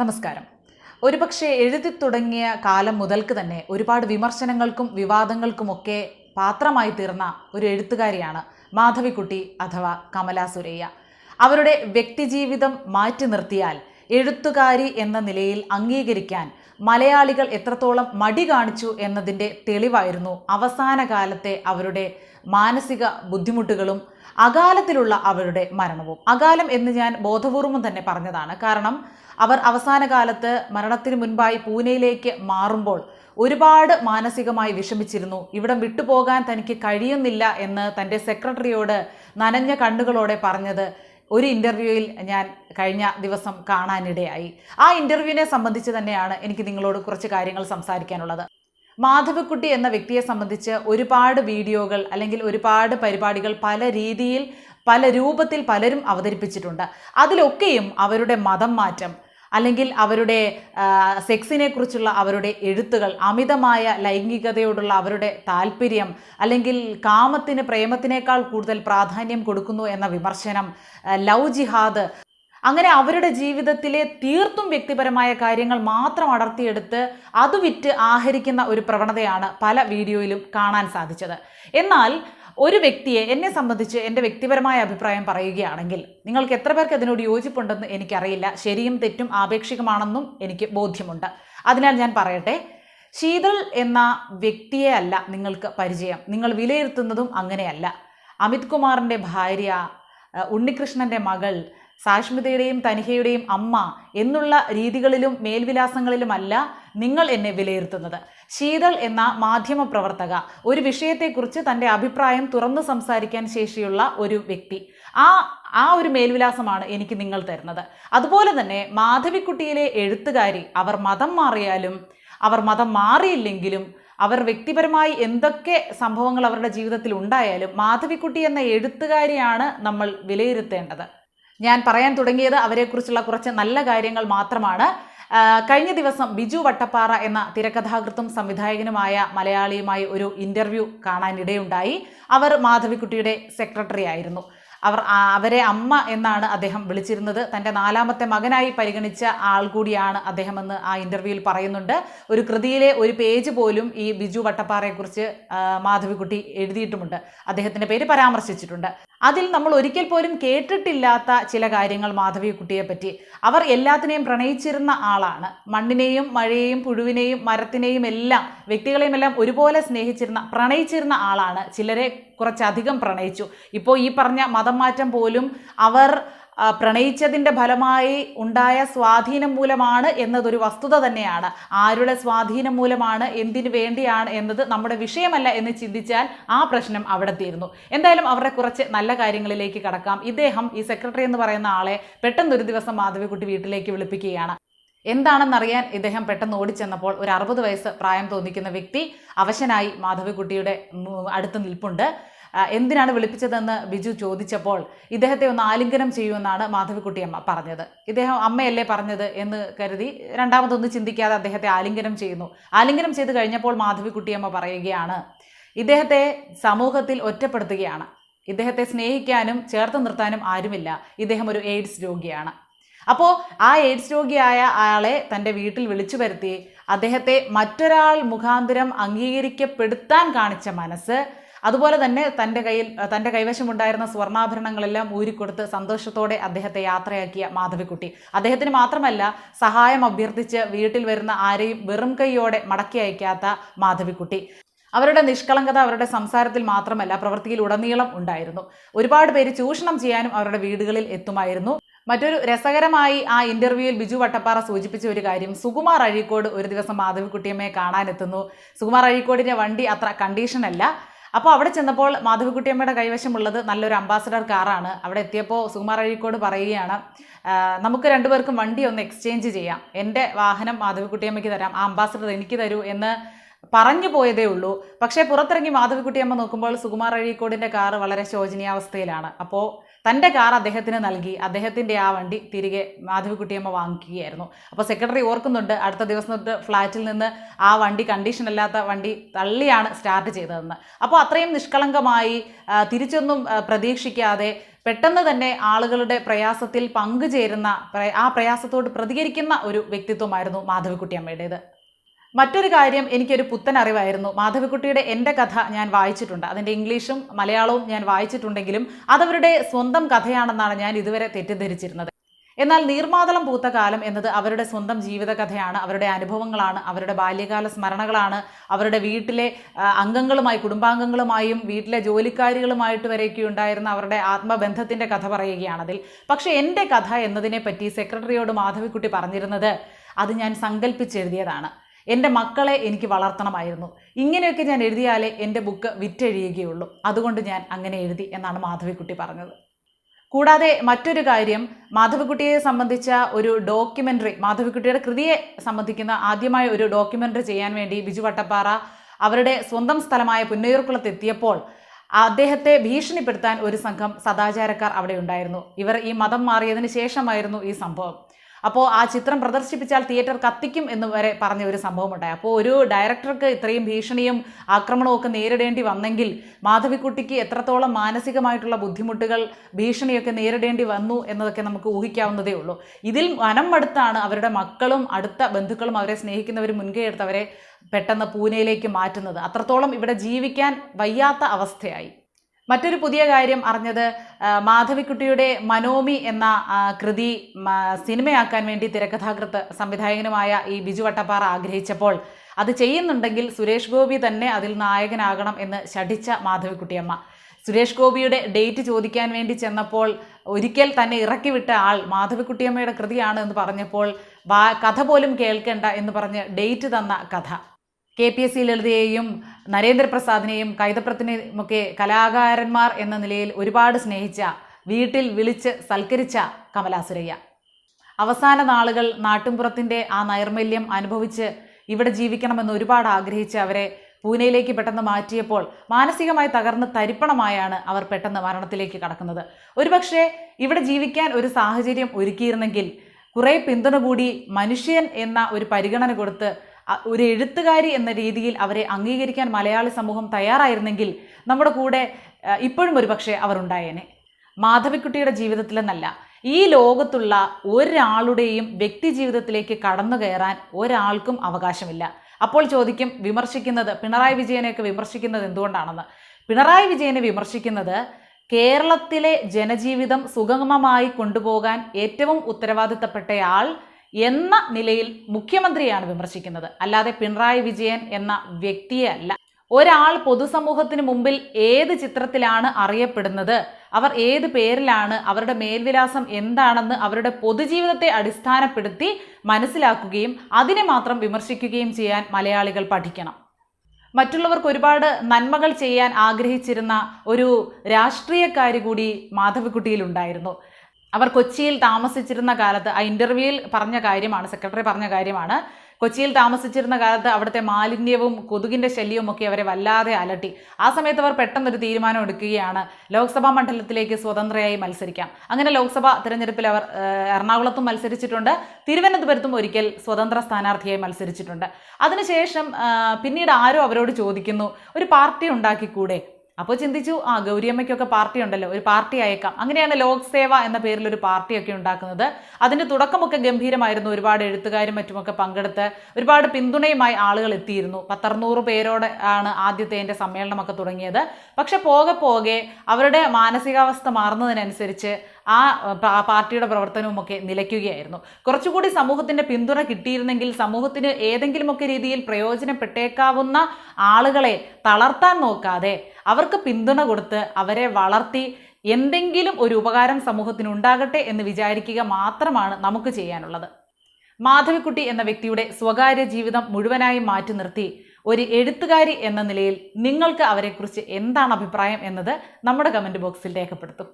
നമസ്കാരം. ഒരുപക്ഷെ എഴുതി തുടങ്ങിയ കാലം മുതൽക്ക് തന്നെ ഒരുപാട് വിമർശനങ്ങൾക്കും വിവാദങ്ങൾക്കുമൊക്കെ പാത്രമായി തീർന്ന ഒരു എഴുത്തുകാരിയാണ് മാധവിക്കുട്ടി അഥവാ കമല സുരയ്യ. അവരുടെ വ്യക്തിജീവിതം മാറ്റി നിർത്തിയാൽ എഴുത്തുകാരി എന്ന നിലയിൽ അംഗീകരിക്കാൻ മലയാളികൾ എത്രത്തോളം മടി കാണിച്ചു എന്നതിന്റെ തെളിവായിരുന്നു അവസാന കാലത്തെ അവരുടെ മാനസിക ബുദ്ധിമുട്ടുകളും അകാലത്തിലുള്ള അവരുടെ മരണവും. അകാലം എന്ന് ഞാൻ ബോധപൂർവം തന്നെ പറഞ്ഞതാണ്. കാരണം അവർ അവസാന കാലത്ത് മരണത്തിന് മുൻപായി പൂനെയിലേക്ക് മാറുമ്പോൾ ഒരുപാട് മാനസികമായി വിഷമിച്ചിരുന്നു. ഇവിടം വിട്ടുപോകാൻ തനിക്ക് കഴിയുന്നില്ല എന്ന് തന്റെ സെക്രട്ടറിയോട് നനഞ്ഞ കണ്ണുകളോടെ പറഞ്ഞത് ഒരു ഇന്റർവ്യൂവിൽ ഞാൻ കഴിഞ്ഞ ദിവസം കാണാനിടയായി. ആ ഇന്റർവ്യൂവിനെ സംബന്ധിച്ച് തന്നെയാണ് എനിക്ക് നിങ്ങളോട് കുറച്ച് കാര്യങ്ങൾ സംസാരിക്കാനുള്ളത്. മാധവക്കുട്ടി എന്ന വ്യക്തിയെ സംബന്ധിച്ച് ഒരുപാട് വീഡിയോകൾ അല്ലെങ്കിൽ ഒരുപാട് പരിപാടികൾ പല രീതിയിൽ പല രൂപത്തിൽ പലരും അവതരിപ്പിച്ചിട്ടുണ്ട്. അതിലൊക്കെയും അവരുടെ മതം മാറ്റം അല്ലെങ്കിൽ അവരുടെ സെക്സിനെ കുറിച്ചുള്ള അവരുടെ എഴുത്തുകൾ അമിതമായ ലൈംഗികതയോടുള്ള അവരുടെ താല്പര്യം അല്ലെങ്കിൽ കാമത്തിന് പ്രേമത്തിനേക്കാൾ കൂടുതൽ പ്രാധാന്യം കൊടുക്കുന്നു എന്ന വിമർശനം ലവ് ജിഹാദ് അങ്ങനെ അവരുടെ ജീവിതത്തിലെ തീർത്തും വ്യക്തിപരമായ കാര്യങ്ങൾ മാത്രം അടർത്തിയെടുത്ത് അത് വിറ്റ് ആഹരിക്കുന്ന ഒരു പ്രവണതയാണ് പല വീഡിയോയിലും കാണാൻ സാധിച്ചത്. എന്നാൽ ഒരു വ്യക്തിയെ എന്നെ സംബന്ധിച്ച് എന്റെ വ്യക്തിപരമായ അഭിപ്രായം പറയുകയാണെങ്കിൽ നിങ്ങൾക്ക് എത്ര പേർക്ക് അതിനോട് യോജിപ്പുണ്ടെന്ന് എനിക്കറിയില്ല. ശരിയും തെറ്റും ആപേക്ഷികമാണെന്നും എനിക്ക് ബോധ്യമുണ്ട്. അതിനാൽ ഞാൻ പറയട്ടെ ശീതൾ എന്ന വ്യക്തിയെ അല്ല നിങ്ങൾക്ക് പരിചയം. നിങ്ങൾ വിലയിരുത്തുന്നതും അങ്ങനെയല്ല. അമിത് കുമാറിന്റെ ഭാര്യ ഉണ്ണികൃഷ്ണന്റെ മകൾ സാഷ്മിതയുടെയും തനിഹയുടെയും അമ്മ എന്നുള്ള രീതികളിലും മേൽവിലാസങ്ങളിലുമല്ല നിങ്ങൾ എന്നെ വിലയിരുത്തുന്നത്. ശീതൾ എന്ന മാധ്യമ പ്രവർത്തക ഒരു വിഷയത്തെക്കുറിച്ച് തന്റെ അഭിപ്രായം തുറന്നു സംസാരിക്കാൻ ശേഷിയുള്ള ഒരു വ്യക്തി. ആ ആ ഒരു മേൽവിലാസമാണ് എനിക്ക് നിങ്ങൾ തരുന്നത്. അതുപോലെ തന്നെ മാധവിക്കുട്ടിയിലെ എഴുത്തുകാരി അവർ മതം മാറിയാലും അവർ മതം മാറിയില്ലെങ്കിലും അവർ വ്യക്തിപരമായി എന്തൊക്കെ സംഭവങ്ങൾ അവരുടെ ജീവിതത്തിൽ ഉണ്ടായാലും മാധവിക്കുട്ടി എന്ന എഴുത്തുകാരിയാണ് നമ്മൾ വിലയിരുത്തേണ്ടത്. ഞാൻ പറയാൻ തുടങ്ങിയത് അവരെക്കുറിച്ചുള്ള കുറച്ച് നല്ല കാര്യങ്ങൾ മാത്രമാണ്. കഴിഞ്ഞ ദിവസം ബിജു വട്ടപ്പാറ എന്ന തിരക്കഥാകൃത്തും സംവിധായകനുമായ മലയാളിയുമായി ഒരു ഇന്റർവ്യൂ കാണാനിടയുണ്ടായി. അവർ മാധവിക്കുട്ടിയുടെ സെക്രട്ടറി ആയിരുന്നു. അവർ അവരെ അമ്മ എന്നാണ് അദ്ദേഹം വിളിച്ചിരുന്നത്. തന്റെ നാലാമത്തെ മകനായി പരിഗണിച്ച ആൾ കൂടിയാണ് അദ്ദേഹമെന്ന് ആ ഇന്റർവ്യൂവിൽ പറയുന്നുണ്ട്. ഒരു കൃതിയിലെ ഒരു പേജ് പോലും ഈ ബിജു വട്ടപ്പാറയെക്കുറിച്ച് മാധവിക്കുട്ടി എഴുതിയിട്ടുമുണ്ട്. അദ്ദേഹത്തിന്റെ പേര് പരാമർശിച്ചിട്ടുണ്ട്. അതിൽ നമ്മൾ ഒരിക്കൽ പോലും കേട്ടിട്ടില്ലാത്ത ചില കാര്യങ്ങൾ മാധവിക്കുട്ടിയെ പറ്റി. അവർ എല്ലാത്തിനെയും പ്രണയിച്ചിരുന്ന ആളാണ്. മണ്ണിനെയും മഴയെയും പുഴുവിനെയും മരത്തിനെയും എല്ലാം വ്യക്തികളെയും എല്ലാം ഒരുപോലെ സ്നേഹിച്ചിരുന്ന പ്രണയിച്ചിരുന്ന ആളാണ്. ചിലരെ കുറച്ചധികം പ്രണയിച്ചു. ഇപ്പോൾ ഈ പറഞ്ഞ മതം മാറ്റം പോലും അവർ പ്രണയിച്ചതിന്റെ ഫലമായി ഉണ്ടായ സ്വാധീനം മൂലമാണ് എന്നതൊരു വസ്തുത തന്നെയാണ്. ആരുടെ സ്വാധീനം മൂലമാണ് എന്തിനു വേണ്ടിയാണ് എന്നത് നമ്മുടെ വിഷയമല്ല എന്ന് ചിന്തിച്ചാൽ ആ പ്രശ്നം അവിടെ തീരുന്നു എന്തായാലും അവരുടെ കുറച്ച് നല്ല കാര്യങ്ങളിലേക്ക് കടക്കാം. ഇദ്ദേഹം ഈ സെക്രട്ടറി എന്ന് പറയുന്ന ആളെ പെട്ടെന്നൊരു ദിവസം മാധവിക്കുട്ടി വീട്ടിലേക്ക് വിളിപ്പിക്കുകയാണ്. എന്താണെന്നറിയാൻ ഇദ്ദേഹം പെട്ടെന്ന് ഓടിച്ചെന്നപ്പോൾ ഒരു അറുപത് വയസ്സ് പ്രായം തോന്നിക്കുന്ന വ്യക്തി അവശനായി മാധവിക്കുട്ടിയുടെ അടുത്ത് നിൽപ്പുണ്ട്. എന്തിനാണ് വിളിപ്പിച്ചതെന്ന് ബിജു ചോദിച്ചപ്പോൾ ഇദ്ദേഹത്തെ ഒന്ന് ആലിംഗനം ചെയ്യുമെന്നാണ് മാധവിക്കുട്ടി അമ്മ പറഞ്ഞത്. ഇദ്ദേഹം അമ്മയല്ലേ പറഞ്ഞത് എന്ന് കരുതി രണ്ടാമതൊന്നും ചിന്തിക്കാതെ അദ്ദേഹത്തെ ആലിംഗനം ചെയ്യുന്നു. ആലിംഗനം ചെയ്ത് കഴിഞ്ഞപ്പോൾ മാധവിക്കുട്ടി അമ്മ പറയുകയാണ് ഇദ്ദേഹത്തെ സമൂഹത്തിൽ ഒറ്റപ്പെടുത്തുകയാണ്. ഇദ്ദേഹത്തെ സ്നേഹിക്കാനും ചേർത്ത് നിർത്താനും ആരുമില്ല. ഇദ്ദേഹം ഒരു എയ്ഡ്സ് രോഗിയാണ്. അപ്പോൾ ആ എയ്ഡ്സ് രോഗിയായ ആളെ തന്റെ വീട്ടിൽ വിളിച്ചു വരുത്തി അദ്ദേഹത്തെ മറ്റൊരാൾ മുഖാന്തരം അംഗീകരിക്കപ്പെടുത്താൻ കാണിച്ച മനസ്സ് അതുപോലെ തന്നെ തന്റെ കയ്യിൽ തന്റെ കൈവശമുണ്ടായിരുന്ന സ്വർണാഭരണങ്ങളെല്ലാം ഊരിക്കൊടുത്ത് സന്തോഷത്തോടെ അദ്ദേഹത്തെ യാത്രയാക്കിയ മാധവിക്കുട്ടി. അദ്ദേഹത്തിന് മാത്രമല്ല സഹായം അഭ്യർത്ഥിച്ച് വീട്ടിൽ വരുന്ന ആരെയും വെറും കൈയോടെ മടക്കി അയക്കാത്ത മാധവിക്കുട്ടി. അവരുടെ നിഷ്കളങ്കത അവരുടെ സംസാരത്തിൽ മാത്രമല്ല പ്രവൃത്തിയിൽ ഉടനീളം ഉണ്ടായിരുന്നു. ഒരുപാട് പേര് ചൂഷണം ചെയ്യാനും അവരുടെ വീടുകളിൽ എത്തുമായിരുന്നു. മറ്റൊരു രസകരമായി ആ ഇന്റർവ്യൂവിൽ ബിജു വട്ടപ്പാറ സൂചിപ്പിച്ച ഒരു കാര്യം സുകുമാർ അഴീക്കോട് ഒരു ദിവസം മാധവിക്കുട്ടിയമ്മയെ കാണാനെത്തുന്നു. സുകുമാർ അഴീക്കോടിന്റെ വണ്ടി അത്ര കണ്ടീഷൻ അല്ല അപ്പോൾ അവിടെ ചെന്നപ്പോൾ മാധവിക്കുട്ടിയമ്മയുടെ കൈവശമുള്ളത് നല്ലൊരു അംബാസഡർ കാറാണ് അവിടെ എത്തിയപ്പോൾ സുകുമാർ അഴീക്കോട് പറയുകയാണ് നമുക്ക് രണ്ടുപേർക്കും വണ്ടി ഒന്ന് എക്സ്ചേഞ്ച് ചെയ്യാം. എന്റെ വാഹനം മാധവിക്കുട്ടിയമ്മയ്ക്ക് തരാം. ആ അംബാസഡർ എനിക്ക് തരൂ എന്ന് പറഞ്ഞു പോയതേ ഉള്ളൂ. പക്ഷേ പുറത്തിറങ്ങി മാധവിക്കുട്ടിയമ്മ നോക്കുമ്പോൾ സുകുമാർ അഴീക്കോടിന്റെ കാറ് വളരെ ശോചനീയാവസ്ഥയിലാണ്. അപ്പോൾ തന്റെ കാർ അദ്ദേഹത്തിന് നൽകി അദ്ദേഹത്തിന്റെ ആ വണ്ടി തിരികെ മാധവിക്കുട്ടിയമ്മ വാങ്ങിക്കുകയായിരുന്നു. അപ്പോൾ സെക്രട്ടറി ഓർക്കുന്നുണ്ട് അടുത്ത ദിവസം തൊട്ട് ഫ്ലാറ്റിൽ നിന്ന് ആ വണ്ടി കണ്ടീഷൻ അല്ലാത്ത വണ്ടി തള്ളിയാണ് സ്റ്റാർട്ട് ചെയ്തതെന്ന്. അപ്പോൾ അത്രയും നിഷ്കളങ്കമായി തിരിച്ചൊന്നും പ്രതീക്ഷിക്കാതെ പെട്ടെന്ന് തന്നെ ആളുകളുടെ പ്രയാസത്തിൽ പങ്കുചേരുന്ന ആ പ്രയാസത്തോട് പ്രതികരിക്കുന്ന ഒരു വ്യക്തിത്വമായിരുന്നു മാധവിക്കുട്ടിയമ്മയുടേത്. മറ്റൊരു കാര്യം എനിക്കൊരു പുത്തൻ അറിവായിരുന്നു. മാധവിക്കുട്ടിയുടെ എന്റെ കഥ ഞാൻ വായിച്ചിട്ടുണ്ട്. അതിന്റെ ഇംഗ്ലീഷും മലയാളവും ഞാൻ വായിച്ചിട്ടുണ്ടെങ്കിലും അതവരുടെ സ്വന്തം കഥയാണെന്നാണ് ഞാൻ ഇതുവരെ തെറ്റിദ്ധരിച്ചിരുന്നത്. എന്നാൽ നീർമാതളം പൂത്ത കാലം എന്നത് അവരുടെ സ്വന്തം ജീവിതകഥയാണ്. അവരുടെ അനുഭവങ്ങളാണ്. അവരുടെ ബാല്യകാല സ്മരണകളാണ്. അവരുടെ വീട്ടിലെ അംഗങ്ങളുമായി കുടുംബാംഗങ്ങളുമായും വീട്ടിലെ ജോലിക്കാരികളുമായിട്ട് വരെയൊക്കെ ഉണ്ടായിരുന്ന അവരുടെ ആത്മബന്ധത്തിന്റെ കഥ പറയുകയാണതിൽ പക്ഷേ എന്റെ കഥ എന്നതിനെപ്പറ്റി സെക്രട്ടറിയോട് മാധവിക്കുട്ടി പറഞ്ഞിരുന്നത് അത് ഞാൻ സങ്കല്പിച്ചെഴുതിയതാണ് എന്റെ മക്കളെ എനിക്ക് വളർത്തണമായിരുന്നു. ഇങ്ങനെയൊക്കെ ഞാൻ എഴുതിയാലേ എന്റെ ബുക്ക് വിറ്റഴിയുകയുള്ളൂ. അതുകൊണ്ട് ഞാൻ അങ്ങനെ എഴുതി എന്നാണ് മാധവിക്കുട്ടി പറഞ്ഞത്. കൂടാതെ മറ്റൊരു കാര്യം മാധവിക്കുട്ടിയെ സംബന്ധിച്ച ഒരു ഡോക്യുമെന്ററി മാധവിക്കുട്ടിയുടെ കൃതിയെ സംബന്ധിക്കുന്ന ആദ്യമായ ഒരു ഡോക്യുമെന്ററി ചെയ്യാൻ വേണ്ടി ബിജു വട്ടപ്പാറ അവരുടെ സ്വന്തം സ്ഥലമായ പുന്നയൂർക്കുളത്തെത്തിയപ്പോൾ അദ്ദേഹത്തെ ഭീഷണിപ്പെടുത്താൻ ഒരു സംഘം സദാചാരക്കാർ അവിടെ ഉണ്ടായിരുന്നു. ഇവർ ഈ മതം മാറിയതിന് ശേഷമായിരുന്നു ഈ സംഭവം. അപ്പോൾ ആ ചിത്രം പ്രദർശിപ്പിച്ചാൽ തിയേറ്റർ കത്തിക്കും എന്ന് വരെ പറഞ്ഞ ഒരു സംഭവം ഉണ്ടായി അപ്പോൾ ഒരു ഡയറക്ടർക്ക് ഇത്രയും ഭീഷണിയും ആക്രമണവും ഒക്കെ നേരിടേണ്ടി വന്നെങ്കിൽ മാധവിക്കുട്ടിക്ക് എത്രത്തോളം മാനസികമായിട്ടുള്ള ബുദ്ധിമുട്ടുകൾ ഭീഷണിയൊക്കെ നേരിടേണ്ടി വന്നു എന്നതൊക്കെ നമുക്ക് ഊഹിക്കാവുന്നതേ ഉള്ളൂ. ഇതിൽ വനം മടുത്താണ് അവരുടെ മക്കളും അടുത്ത ബന്ധുക്കളും അവരെ സ്നേഹിക്കുന്നവർ മുൻകൈ എടുത്തവരെ പെട്ടെന്ന് പൂനെയിലേക്ക് മാറ്റുന്നത്. അത്രത്തോളം ഇവിടെ ജീവിക്കാൻ വയ്യാത്ത അവസ്ഥയായി. മറ്റൊരു പുതിയ കാര്യം അറിഞ്ഞത് മാധവിക്കുട്ടിയുടെ മനോമി എന്ന കൃതി സിനിമയാക്കാൻ വേണ്ടി തിരക്കഥാകൃത്ത് സംവിധായകനുമായ ഈ ബിജു വട്ടപ്പാറ ആഗ്രഹിച്ചപ്പോൾ അത് ചെയ്യുന്നുണ്ടെങ്കിൽ സുരേഷ് ഗോപി തന്നെ അതിൽ നായകനാകണം എന്ന് ശഠിച്ച മാധവിക്കുട്ടിയമ്മ. സുരേഷ് ഗോപിയുടെ ഡേറ്റ് ചോദിക്കാൻ വേണ്ടി ചെന്നപ്പോൾ ഒരിക്കൽ തന്നെ ഇറക്കി വിട്ട ആൾ മാധവിക്കുട്ടിയമ്മയുടെ കൃതിയാണ് എന്ന് പറഞ്ഞപ്പോൾ കഥ പോലും കേൾക്കേണ്ട എന്ന് പറഞ്ഞ് ഡേറ്റ് തന്ന കഥ. കെ പി എസ് സി ലളിതയെയും നരേന്ദ്രപ്രസാദിനെയും കൈതപ്രത്തിനെയും ഒക്കെ കലാകാരന്മാർ എന്ന നിലയിൽ ഒരുപാട് സ്നേഹിച്ച വീട്ടിൽ വിളിച്ച് സൽക്കരിച്ച കമലാസുരയ്യ അവസാന നാളുകൾ നാട്ടുംപുറത്തിന്റെ ആ നൈർമല്യം അനുഭവിച്ച് ഇവിടെ ജീവിക്കണമെന്ന് ഒരുപാട് ആഗ്രഹിച്ച് അവരെ പൂനെയിലേക്ക് പെട്ടെന്ന് മാറ്റിയപ്പോൾ മാനസികമായി തകർന്ന് തരിപ്പണമായാണ് അവർ പെട്ടെന്ന് മരണത്തിലേക്ക് കടക്കുന്നത്. ഒരുപക്ഷെ ഇവിടെ ജീവിക്കാൻ ഒരു സാഹചര്യം ഒരുക്കിയിരുന്നെങ്കിൽ കുറേ പിന്തുണ കൂടി മനുഷ്യൻ എന്ന ഒരു പരിഗണന കൊടുത്ത് ഒരു എഴുത്തുകാരി എന്ന രീതിയിൽ അവരെ അംഗീകരിക്കാൻ മലയാളി സമൂഹം തയ്യാറായിരുന്നെങ്കിൽ നമ്മുടെ കൂടെ ഇപ്പോഴും ഒരു പക്ഷേ അവർ ഉണ്ടായേനെ. മാധവിക്കുട്ടിയുടെ ജീവിതത്തിലെന്നല്ല ഈ ലോകത്തുള്ള ഒരാളുടെയും വ്യക്തി ജീവിതത്തിലേക്ക് കടന്നു കയറാൻ ഒരാൾക്കും അവകാശമില്ല. അപ്പോൾ ചോദിക്കും വിമർശിക്കുന്നത് പിണറായി വിജയനെയൊക്കെ വിമർശിക്കുന്നത് എന്തുകൊണ്ടാണെന്ന്? പിണറായി വിജയനെ വിമർശിക്കുന്നത് കേരളത്തിലെ ജനജീവിതം സുഗമമായി കൊണ്ടുപോകാൻ ഏറ്റവും ഉത്തരവാദിത്തപ്പെട്ടയാൾ എന്ന നിലയിൽ മുഖ്യമന്ത്രിയാണ് വിമർശിക്കുന്നത്. അല്ലാതെ പിണറായി വിജയൻ എന്ന വ്യക്തിയെ അല്ല. ഒരാൾ പൊതുസമൂഹത്തിന് മുമ്പിൽ ഏത് ചിത്രത്തിലാണ് അറിയപ്പെടുന്നത് അവർ ഏത് പേരിലാണ് അവരുടെ മേൽവിലാസം എന്താണെന്ന് അവരുടെ പൊതുജീവിതത്തെ അടിസ്ഥാനപ്പെടുത്തി മനസ്സിലാക്കുകയും അതിനെ മാത്രം വിമർശിക്കുകയും ചെയ്യാൻ മലയാളികൾ പഠിക്കണം. മറ്റുള്ളവർക്ക് ഒരുപാട് നന്മകൾ ചെയ്യാൻ ആഗ്രഹിച്ചിരുന്ന ഒരു രാഷ്ട്രീയക്കാരി കൂടി മാധവിക്കുട്ടിയിലുണ്ടായിരുന്നു അവർ കൊച്ചിയിൽ താമസിച്ചിരുന്ന കാലത്ത് ആ ഇന്റർവ്യൂവിൽ പറഞ്ഞ കാര്യമാണ് സെക്രട്ടറി പറഞ്ഞ കാര്യമാണ്. കൊച്ചിയിൽ താമസിച്ചിരുന്ന കാലത്ത് അവിടുത്തെ മാലിന്യവും കൊതുകിന്റെ ശല്യവും ഒക്കെ അവരെ വല്ലാതെ അലട്ടി. ആ സമയത്ത് അവർ പെട്ടെന്നൊരു തീരുമാനം എടുക്കുകയാണ്. ലോക്സഭാ മണ്ഡലത്തിലേക്ക് സ്വതന്ത്രയായി മത്സരിക്കാം. അങ്ങനെ ലോക്സഭാ തിരഞ്ഞെടുപ്പിൽ അവർ എറണാകുളത്തും മത്സരിച്ചിട്ടുണ്ട്. തിരുവനന്തപുരത്തും ഒരിക്കൽ സ്വതന്ത്ര സ്ഥാനാർത്ഥിയായി മത്സരിച്ചിട്ടുണ്ട്. അതിനുശേഷം പിന്നീട് ആരോ അവരോട് ചോദിക്കുന്നു ഒരു പാർട്ടി ഉണ്ടാക്കിക്കൂടെ? അപ്പോൾ ചിന്തിച്ചു ആ ഗൗരിയമ്മയ്ക്കൊക്കെ പാർട്ടി ഉണ്ടല്ലോ ഒരു പാർട്ടി അയക്കാം അങ്ങനെയാണ് ലോക് സേവ എന്ന പേരിൽ ഒരു പാർട്ടിയൊക്കെ ഉണ്ടാക്കുന്നത്. അതിന്റെ തുടക്കമൊക്കെ ഗംഭീരമായിരുന്നു. ഒരുപാട് എഴുത്തുകാരും മറ്റുമൊക്കെ പങ്കെടുത്ത് ഒരുപാട് പിന്തുണയുമായി ആളുകൾ എത്തിയിരുന്നു. പത്തറുന്നൂറ് പേരോടെ ആണ് ആദ്യത്തെ എന്റെ സമ്മേളനമൊക്കെ തുടങ്ങിയത്. പക്ഷെ പോകെ പോകെ അവരുടെ മാനസികാവസ്ഥ മാറുന്നതിനനുസരിച്ച് ആ പാർട്ടിയുടെ പ്രവർത്തനവുമൊക്കെ നിലയ്ക്കുകയായിരുന്നു. കുറച്ചുകൂടി സമൂഹത്തിന്റെ പിന്തുണ കിട്ടിയിരുന്നെങ്കിൽ സമൂഹത്തിന് ഏതെങ്കിലുമൊക്കെ രീതിയിൽ പ്രയോജനപ്പെട്ടേക്കാവുന്ന ആളുകളെ തളർത്താൻ നോക്കാതെ അവർക്ക് പിന്തുണ കൊടുത്ത് അവരെ വളർത്തി എന്തെങ്കിലും ഒരു ഉപകാരം സമൂഹത്തിന് ഉണ്ടാകട്ടെ എന്ന് വിചാരിക്കുക മാത്രമാണ് നമുക്ക് ചെയ്യാനുള്ളത്. മാധവിക്കുട്ടി എന്ന വ്യക്തിയുടെ സ്വകാര്യ ജീവിതം മുഴുവനായി മാറ്റി നിർത്തി ഒരു എഴുത്തുകാരി എന്ന നിലയിൽ നിങ്ങൾക്ക് അവരെക്കുറിച്ച് എന്താണ് അഭിപ്രായം എന്നത് നമ്മുടെ കമന്റ് ബോക്സിൽ രേഖപ്പെടുത്തും.